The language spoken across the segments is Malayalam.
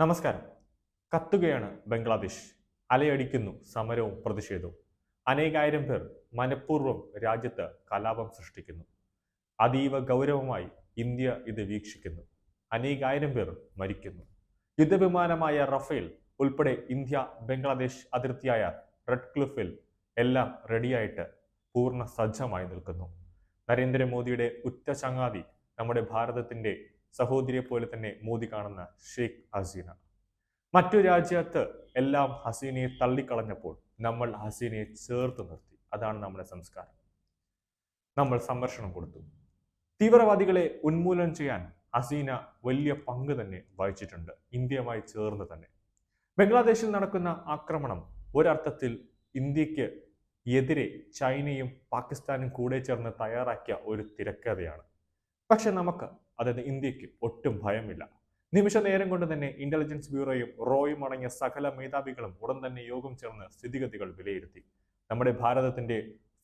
നമസ്കാരം. കത്തുകയാണ് ബംഗ്ലാദേശ്. അലയടിക്കുന്നു സമരവും പ്രതിഷേധവും. അനേകായിരം പേർ മനഃപൂർവം രാജ്യത്ത് കലാപം സൃഷ്ടിക്കുന്നു. അതീവ ഗൗരവമായി ഇന്ത്യ ഇത് വീക്ഷിക്കുന്നു. അനേകായിരം പേർ മരിക്കുന്നു. യുദ്ധവിമാനമായ റഫേൽ ഉൾപ്പെടെ ഇന്ത്യ ബംഗ്ലാദേശ് അതിർത്തിയായ റെഡ് ക്ലിഫിൽ എല്ലാം റെഡിയായിട്ട് പൂർണ സജ്ജമായി നിൽക്കുന്നു. നരേന്ദ്രമോദിയുടെ ഉറ്റ ചങ്ങാതി നമ്മുടെ ഭാരതത്തിന്റെ സഹോദരിയെ പോലെ തന്നെ മോദി കാണുന്ന ഷെയ്ഖ് ഹസീന. മറ്റു രാജ്യത്ത് എല്ലാം ഹസീനയെ തള്ളിക്കളഞ്ഞപ്പോൾ നമ്മൾ ഹസീനയെ ചേർത്ത് നിർത്തി. അതാണ് നമ്മുടെ സംസ്കാരം. നമ്മൾ സംരക്ഷണം കൊടുത്തു. തീവ്രവാദികളെ ഉന്മൂലനം ചെയ്യാൻ ഹസീന വലിയ പങ്ക് തന്നെ വഹിച്ചിട്ടുണ്ട്. ഇന്ത്യയുമായി ചേർന്ന് തന്നെ. ബംഗ്ലാദേശിൽ നടക്കുന്ന ആക്രമണം ഒരർത്ഥത്തിൽ ഇന്ത്യയ്ക്ക് എതിരെ ചൈനയും പാകിസ്ഥാനും കൂടെ ചേർന്ന് തയ്യാറാക്കിയ ഒരു തിരക്കഥയാണ്. പക്ഷെ നമുക്ക് അതായത് ഇന്ത്യയ്ക്ക് ഒട്ടും ഭയമില്ല. നിമിഷ നേരം കൊണ്ട് തന്നെ ഇന്റലിജൻസ് ബ്യൂറോയും റോയും അടങ്ങിയ സകല മേധാവികളും ഉടൻ തന്നെ യോഗം ചേർന്ന് സ്ഥിതിഗതികൾ വിലയിരുത്തി. നമ്മുടെ ഭാരതത്തിന്റെ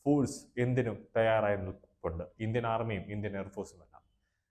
ഫോഴ്സ് എന്തിനും തയ്യാറായി നിൽപ്പുണ്ട് ഇന്ത്യൻ ആർമിയും ഇന്ത്യൻ എയർഫോഴ്സും എല്ലാം.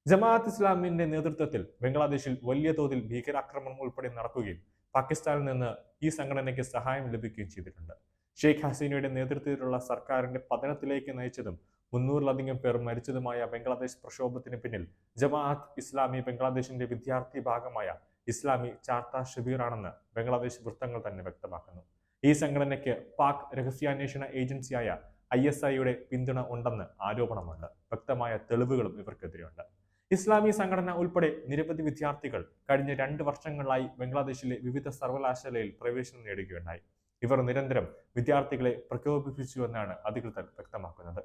ജമാഅത്ത് ഇസ്ലാമിന്റെ നേതൃത്വത്തിൽ ബംഗ്ലാദേശിൽ വലിയ തോതിൽ ഭീകരാക്രമണം ഉൾപ്പെടെ നടക്കുകയും പാകിസ്ഥാനിൽ നിന്ന് ഈ സംഘടനയ്ക്ക് സഹായം ലഭിക്കുകയും ചെയ്തിട്ടുണ്ട്. ഷെയ്ഖ് ഹസീനയുടെ നേതൃത്വത്തിലുള്ള സർക്കാരിന്റെ പതനത്തിലേക്ക് നയിച്ചതും മുന്നൂറിലധികം പേർ മരിച്ചതുമായ ബംഗ്ലാദേശ് പ്രക്ഷോഭത്തിന് പിന്നിൽ ജമാഅത്ത് ഇസ്ലാമി ബംഗ്ലാദേശിന്റെ വിദ്യാർത്ഥി ഭാഗമായ ഇസ്ലാമി ചാർത്ത ഷബീറാണെന്ന് ബംഗ്ലാദേശ് വൃത്തങ്ങൾ തന്നെ വ്യക്തമാക്കുന്നു. ഈ സംഘടനയ്ക്ക് പാക് രഹസ്യാന്വേഷണ ഏജൻസിയായ ഐ എസ് ഐയുടെ പിന്തുണ ഉണ്ടെന്ന് ആരോപണമുണ്ട്. വ്യക്തമായ തെളിവുകളും ഇവർക്കെതിരെയുണ്ട്. ഇസ്ലാമി സംഘടന ഉൾപ്പെടെ നിരവധി വിദ്യാർത്ഥികൾ കഴിഞ്ഞ രണ്ട് വർഷങ്ങളായി ബംഗ്ലാദേശിലെ വിവിധ സർവകലാശാലയിൽ പ്രവേശനം നേടുകയുണ്ടായി. ഇവർ നിരന്തരം വിദ്യാർത്ഥികളെ പ്രകോപിപ്പിച്ചുവെന്നാണ് അധികൃതർ വ്യക്തമാക്കുന്നത്.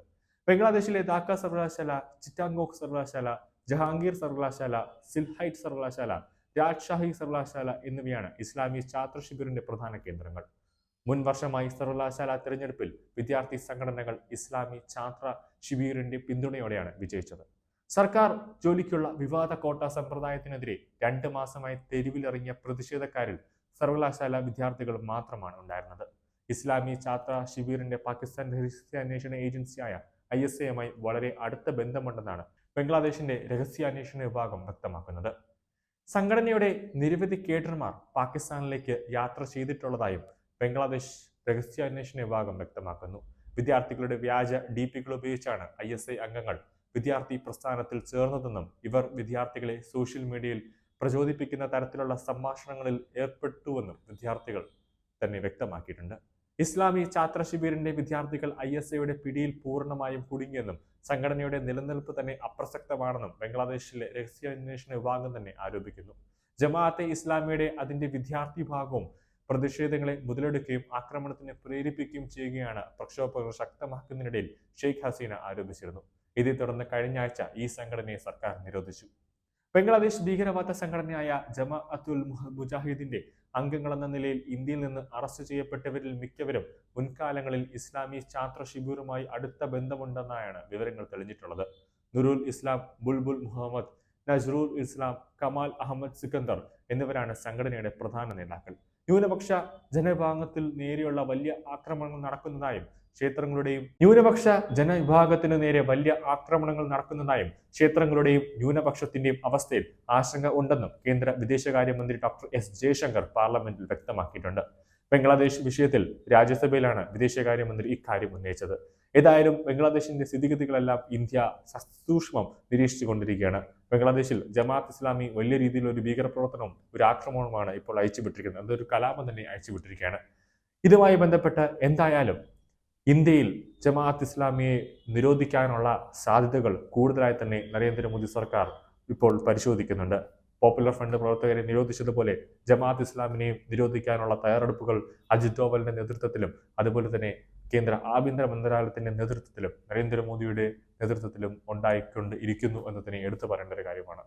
ബംഗ്ലാദേശിലെ ധാക്ക സർവകലാശാല ചിറ്റാങ്കോക്ക് സർവകലാശാല ജഹാംഗീർ സർവകലാശാല സിൽഹൈറ്റ് സർവകലാശാല രാജ്ഷാഹി സർവകലാശാല എന്നിവയാണ് ഇസ്ലാമിക ഛാത്ര ശിബിറിന്റെ പ്രധാന കേന്ദ്രങ്ങൾ. മുൻ വർഷമായി സർവകലാശാല തിരഞ്ഞെടുപ്പിൽ വിദ്യാർത്ഥി സംഘടനകൾ ഇസ്ലാമി ഛാത്ര ശിബിറിന്റെ പിന്തുണയോടെയാണ് വിജയിച്ചത്. സർക്കാർ ജോലിക്കുള്ള വിവാദ കോട്ട സമ്പ്രദായത്തിനെതിരെ രണ്ട് മാസമായി തെരുവിലിറങ്ങിയ പ്രതിഷേധക്കാരിൽ സർവകലാശാല വിദ്യാർത്ഥികൾ മാത്രമാണ് ഉണ്ടായിരുന്നത്. ഇസ്ലാമി ഛാത്ര ശിബിറിന്റെ പാകിസ്ഥാൻ രഹസ്യാന്വേഷണ ഏജൻസിയായ ഐ എസ് എയുമായി വളരെ അടുത്ത ബന്ധമുണ്ടെന്നാണ് ബംഗ്ലാദേശിന്റെ രഹസ്യാന്വേഷണ വിഭാഗം വ്യക്തമാക്കുന്നത്. സംഘടനയുടെ നിരവധി കേഡർമാർ പാകിസ്ഥാനിലേക്ക് യാത്ര ചെയ്തിട്ടുള്ളതായും ബംഗ്ലാദേശ് രഹസ്യാന്വേഷണ വിഭാഗം വ്യക്തമാക്കുന്നു. വിദ്യാർത്ഥികളുടെ വ്യാജ ഡി പികൾ ഉപയോഗിച്ചാണ് ഐ എസ് ഐ അംഗങ്ങൾ വിദ്യാർത്ഥി പ്രസ്ഥാനത്തിൽ ചേർന്നതെന്നും ഇവർ വിദ്യാർത്ഥികളെ സോഷ്യൽ മീഡിയയിൽ പ്രചോദിപ്പിക്കുന്ന തരത്തിലുള്ള സംഭാഷണങ്ങളിൽ ഏർപ്പെട്ടുവെന്നും വിദ്യാർത്ഥികൾ തന്നെ വ്യക്തമാക്കിയിട്ടുണ്ട്. ഇസ്ലാമി ഛാത്ര ശിബിറിന്റെ വിദ്യാർത്ഥികൾ ഐ എസ് എയുടെ പിടിയിൽ പൂർണമായും കുടുങ്ങിയെന്നും സംഘടനയുടെ നിലനിൽപ്പ് തന്നെ അപ്രസക്തമാണെന്നും ബംഗ്ലാദേശിലെ രഹസ്യാന്വേഷണ വിഭാഗം തന്നെ ആരോപിക്കുന്നു. ജമാഅത്തെ ഇസ്ലാമിയുടെ അതിന്റെ വിദ്യാർത്ഥി ഭാഗവും പ്രതിഷേധങ്ങളെ മുതലെടുക്കുകയും ആക്രമണത്തിന് പ്രേരിപ്പിക്കുകയും ചെയ്യുകയാണ് പ്രക്ഷോഭങ്ങൾ ശക്തമാക്കുന്നതിനിടയിൽ ഷെയ്ഖ് ഹസീന ആരോപിച്ചിരുന്നു. ഇതേ തുടർന്ന് കഴിഞ്ഞ ആഴ്ച ഈ സംഘടനയെ സർക്കാർ നിരോധിച്ചു. ബംഗ്ലാദേശ് ഭീകരവാദ സംഘടനയായ ജമാഅത്തുൽ മുജാഹിദിന്റെ അംഗങ്ങളെന്ന നിലയിൽ ഇന്ത്യയിൽ നിന്ന് അറസ്റ്റ് ചെയ്യപ്പെട്ടവരിൽ മിക്കവരും മുൻകാലങ്ങളിൽ ഇസ്ലാമി ഛാത്ര ശിബിറുമായി അടുത്ത ബന്ധമുണ്ടെന്നാണ് വിവരങ്ങൾ തെളിഞ്ഞിട്ടുള്ളത്. നുറുൽ ഇസ്ലാം ബുൾബുൽ മുഹമ്മദ് നജ്റുൽ ഇസ്ലാം കമാൽ അഹമ്മദ് സിക്കന്ദർ എന്നിവരാണ് സംഘടനയുടെ പ്രധാന നേതാക്കൾ. ന്യൂനപക്ഷ ജനവിഭാഗത്തിൽ നേരെയുള്ള വലിയ ആക്രമണങ്ങൾ നടക്കുന്നതായും ക്ഷേത്രങ്ങളുടെയും ന്യൂനപക്ഷ ജനവിഭാഗത്തിന് നേരെ വലിയ ആക്രമണങ്ങൾ നടക്കുന്നതായും ക്ഷേത്രങ്ങളുടെയും ന്യൂനപക്ഷത്തിന്റെയും അവസ്ഥയിൽ ആശങ്ക ഉണ്ടെന്നും കേന്ദ്ര വിദേശകാര്യമന്ത്രി ഡോക്ടർ എസ് ജയശങ്കർ പാർലമെന്റിൽ വ്യക്തമാക്കിയിട്ടുണ്ട്. ബംഗ്ലാദേശ് വിഷയത്തിൽ രാജ്യസഭയിലാണ് വിദേശകാര്യമന്ത്രി ഇക്കാര്യം ഉന്നയിച്ചത്. ഏതായാലും ബംഗ്ലാദേശിന്റെ സ്ഥിതിഗതികളെല്ലാം ഇന്ത്യ സസൂക്ഷ്മം നിരീക്ഷിച്ചുകൊണ്ടിരിക്കുകയാണ്. ബംഗ്ലാദേശിൽ ജമാഅത്ത് ഇസ്ലാമി വലിയ രീതിയിൽ ഒരു ഭീകരപ്രവർത്തനവും ഒരു ആക്രമണവുമാണ് ഇപ്പോൾ അയച്ചുവിട്ടിരിക്കുന്നത്. അതൊരു കലാപം തന്നെ അയച്ചുവിട്ടിരിക്കുകയാണ്. ഇതുമായി ബന്ധപ്പെട്ട് എന്തായാലും ഇന്ത്യയിൽ ജമാഅത്ത് ഇസ്ലാമിയെ നിരോധിക്കാനുള്ള സാധ്യതകൾ കൂടുതലായി തന്നെ നരേന്ദ്രമോദി സർക്കാർ ഇപ്പോൾ പരിശോധിക്കുന്നുണ്ട്. പോപ്പുലർ ഫ്രണ്ട് പ്രവർത്തകരെ നിരോധിച്ചതുപോലെ ജമാഅത്ത് ഇസ്ലാമിനെയും നിരോധിക്കാനുള്ള തയ്യാറെടുപ്പുകൾ അജിത് ഡോവലിന്റെ നേതൃത്വത്തിലും അതുപോലെ തന്നെ കേന്ദ്ര ആഭ്യന്തര മന്ത്രാലയത്തിന്റെ നേതൃത്വത്തിലും നരേന്ദ്രമോദിയുടെ നേതൃത്വത്തിലും ഉണ്ടായിക്കൊണ്ട് ഇരിക്കുന്നു എന്ന് തന്നെ എടുത്തു പറയേണ്ട ഒരു കാര്യമാണ്.